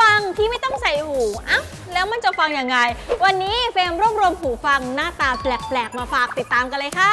ฟังที่ไม่ต้องใส่หูอะแล้วมันจะฟังยังไง วันนี้เฟรมรวบรวมหูฟังหน้าตาแปลกๆมาฝากติดตามกันเลยค่ะ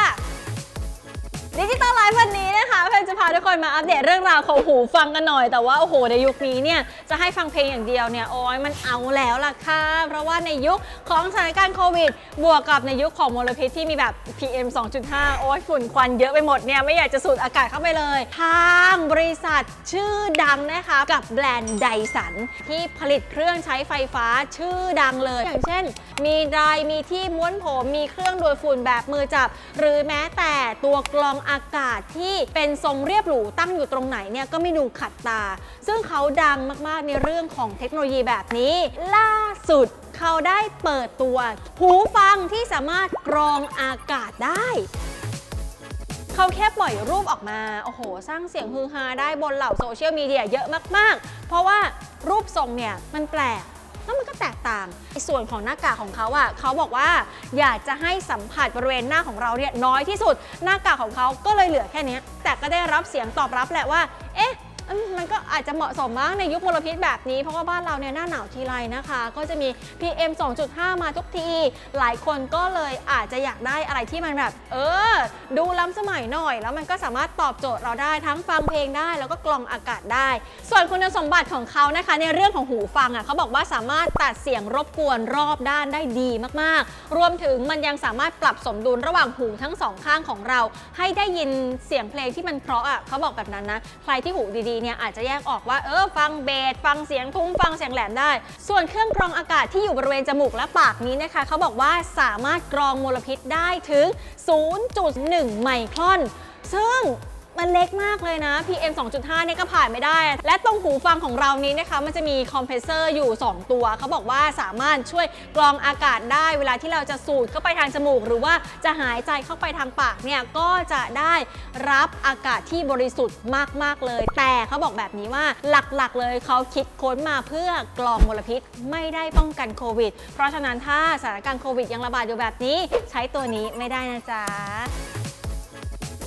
ดิจิตอลไลฟ์วันนี้นะคะเพื่อนจะพาทุกคนมาอัปเดตเรื่องราวของหูฟังกันหน่อย แต่ว่าโอ้โหในยุคนี้เนี่ยจะให้ฟังเพลงอย่างเดียวเนี่ยโอ้ยมันเอาแล้วล่ะค่ะเพราะว่าในยุคของสถานการณ์โควิด บวกกับในยุคของมลพิษที่มีแบบ PM 2.5 โอ้ยฝุ่นควันเยอะไปหมดเนี่ยไม่อยากจะสูดอากาศเข้าไปเลย ทางบริษัทชื่อดังนะคะกับแบรนด์ไดสันที่ผลิตเครื่องใช้ไฟฟ้าชื่อดังเลย อย่างเช่น มีไดร์มีที่ม้วนผมมีเครื่องดูดฝุ่นแบบมือจับ หรือแม้แต่ตัวกรองอากาศที่เป็นทรงเรียบหรูตั้งอยู่ตรงไหนเนี่ยก็ไม่ดูขัดตา ซึ่งเขาดังมากๆในเรื่องของเทคโนโลยีแบบนี้ ล่าสุดเขาได้เปิดตัว หูฟังที่สามารถกรองอากาศได้เขาแค่ปล่อยรูปออกมา โอ้โห สร้างเสียงฮือฮาได้บนเหล่าโซเชียลมีเดียเยอะมาก ๆ เพราะว่ารูปทรงเนี่ยมันแปลก แล้วมันก็แตกต่างส่วนของหน้ากากของเขาอะเขาบอกว่าอยากจะให้สัมผัสบริเวณหน้าของเราเนี่ยน้อยที่สุด หน้ากากของเขาก็เลยเหลือแค่นี้แต่ก็ได้รับเสียงตอบรับแหละว่า เอ๊ะ อืมมันก็อาจจะเหมาะสมมากในยุคมลพิษแบบนี้ เพราะว่าบ้านเราเนี่ยหน้าหนาวทีไรนะคะ ก็จะมี PM 2.5 มาทุกที หลายคนก็เลยอาจจะอยากได้อะไรที่มันแบบ เออ ดูล้ำสมัยหน่อย แล้วมันก็สามารถตอบโจทย์เราได้ทั้งฟังเพลงได้แล้วก็กรองอากาศได้ ส่วนคุณสมบัติของเขานะคะ ในเรื่องของหูฟังอะเขาบอกว่าสามารถตัดเสียงรบกวนรอบด้านได้ดีมากๆ รวมถึงมันยังสามารถปรับสมดุลระหว่างหูทั้งสองข้างของเรา ให้ได้ยินเสียงเพลงที่มันเพราะอะเขาบอกแบบนั้นนะใครที่หูดีเนี่ยอาจจะแยกออกว่าเออฟังเบสฟังเสียงทุ้มฟังเสียงแหลมได้ ส่วนเครื่องกรองอากาศที่อยู่บริเวณจมูกและปากนี้นะคะเขาบอกว่าสามารถกรองมลพิษได้ถึง 0.1 ไมครอน ซึ่ง มันเล็กมากเลยนะ PM 2.5เนี่ยก็ผ่านไม่ได้ และตรงหูฟังของเรานี้นะคะ มันจะมีคอมเพรสเซอร์อยู่ 2 ตัว เขาบอกว่าสามารถช่วยกรองอากาศได้เวลาที่เราจะสูดเข้าไปทางจมูก หรือว่าจะหายใจเข้าไปทางปากเนี่ยก็จะได้รับอากาศที่บริสุทธิ์มาก ๆ เลย แต่เขาบอกแบบนี้ว่าหลักๆ เลยเขาคิดค้นมาเพื่อกรองมลพิษไม่ได้ป้องกันโควิด เพราะฉะนั้นถ้าสถานการณ์โควิดยังระบาดอยู่แบบนี้ ใช้ตัวนี้ไม่ได้นะจ๊ะ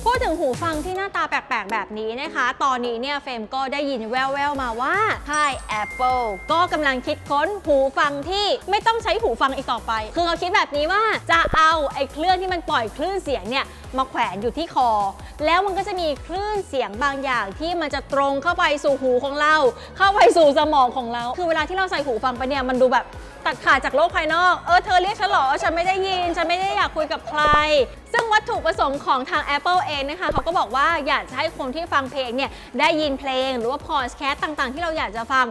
พูดถึงหูฟังที่หน้าตาแปลกๆ แบบนี้นะคะ ตอนนี้เนี่ยเฟรมก็ได้ยินแว่วๆ มาว่าค่าย Apple ก็กำลังคิดค้นหูฟังที่ไม่ต้องใช้หูฟังอีกต่อไป คือเขาคิดแบบนี้ว่าจะเอาไอ้เครื่องที่มันปล่อยคลื่นเสียงเนี่ยมาแขวนอยู่ที่คอ แล้วมันก็จะมีคลื่นเสียงบางอย่างที่มันจะตรงเข้าไปสู่หูของเรา เข้าไปสู่สมองของเรา คือเวลาที่เราใส่หูฟังไปเนี่ยมันดูแบบ ตัดขาดจากโลกภายนอก เออเธอเรียกฉันเหรอฉันไม่ได้ยิน ฉันไม่ได้อยากคุยกับใคร ซึ่งวัตถุประสงค์ของทาง Apple เองนะคะเขาก็บอกว่าอยากจะให้คนที่ฟังเพลงเนี่ยได้ยินเพลงหรือว่าพอดแคสต์ต่างๆ ที่เราอยากจะฟัง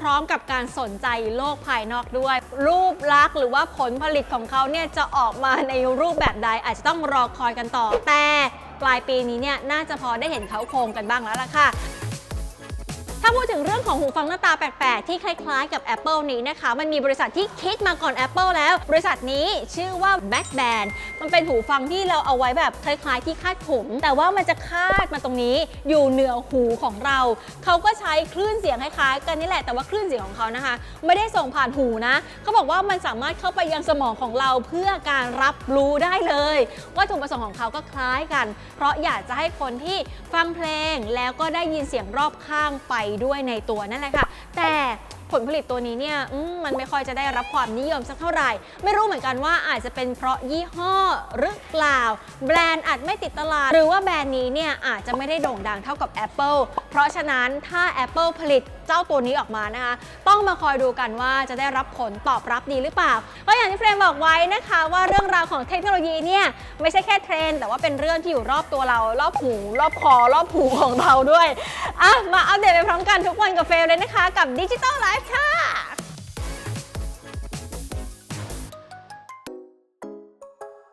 พร้อมๆ กับการสนใจโลกภายนอกด้วย รูปลักษณ์หรือว่าผลผลิตของเขาเนี่ยจะออกมาในรูปแบบใดอาจจะต้องรอคอยกันต่อ แต่ปลายปีนี้เนี่ยน่าจะพอได้เห็นเขาโครงกันบ้างแล้วล่ะค่ะาพูดถึงเรื่องของหูฟังหน้าตาแปลก ๆ ที่คล้ายๆ กับ Apple นี้นะคะ มันมีบริษัทที่คิดมาก่อน Apple แล้ว บริษัทนี้ชื่อว่า b a c k Band มันเป็นหูฟังที่เราเอาไว้แบบคล้าย ๆ ที่คาดผม แต่ว่ามันจะคาดมาตรงนี้อยู่เหนือหูของเรา เขาก็ใช้คลื่นเสียงคล้าย ๆ กันนี่แหละ แต่ว่าคลื่นเสียงของเขานะคะ ไม่ได้ส่งผ่านหูนะ เขาบอกว่ามันสามารถเข้าไปยังสมองของเราเพื่อการรับรู้ได้เลยวัตถุประสงค์ของเขาก็คล้ายกัน เพราะอยากจะให้คนที่ฟังเพลงแล้วก็ได้ยินเสียงรอบข้างไปด้วยในตัวนั่นแหละค่ะ แต่ ผลผลิตตัวนี้เนี่ยมมันไม่ค่อยจะได้รับความนิยมสักเท่าไหร่ ไม่รู้เหมือนกันว่าอาจจะเป็นเพราะยี่ห้อหรือเปล่า แบรนด์อาจไม่ติดตลาด หรือว่าแบรนด์นี้เนี่ยอาจจะไม่ได้โด่งดังเท่ากับ Apple เพราะฉะนั้นถ้า Apple ผลิตเจ้าตัวนี้ออกมานะคะ ต้องมาคอยดูกันว่าจะได้รับผลตอบรับดีหรือเปล่าก็อย่างที่เฟรมบอกไว้นะคะว่าเรื่องราวของเทคโนโลยีเนี่ยไม่ใช่แค่เทรนแต่ว่าเป็นเรื่องที่อยู่รอบตัวเรารอบหูรอบคอรอบหูของเราด้วยอะมาอัปเดตไปพร้อมกันทุกวันกับเฟรมเลยนะคะ กับ Digital Life ค่擦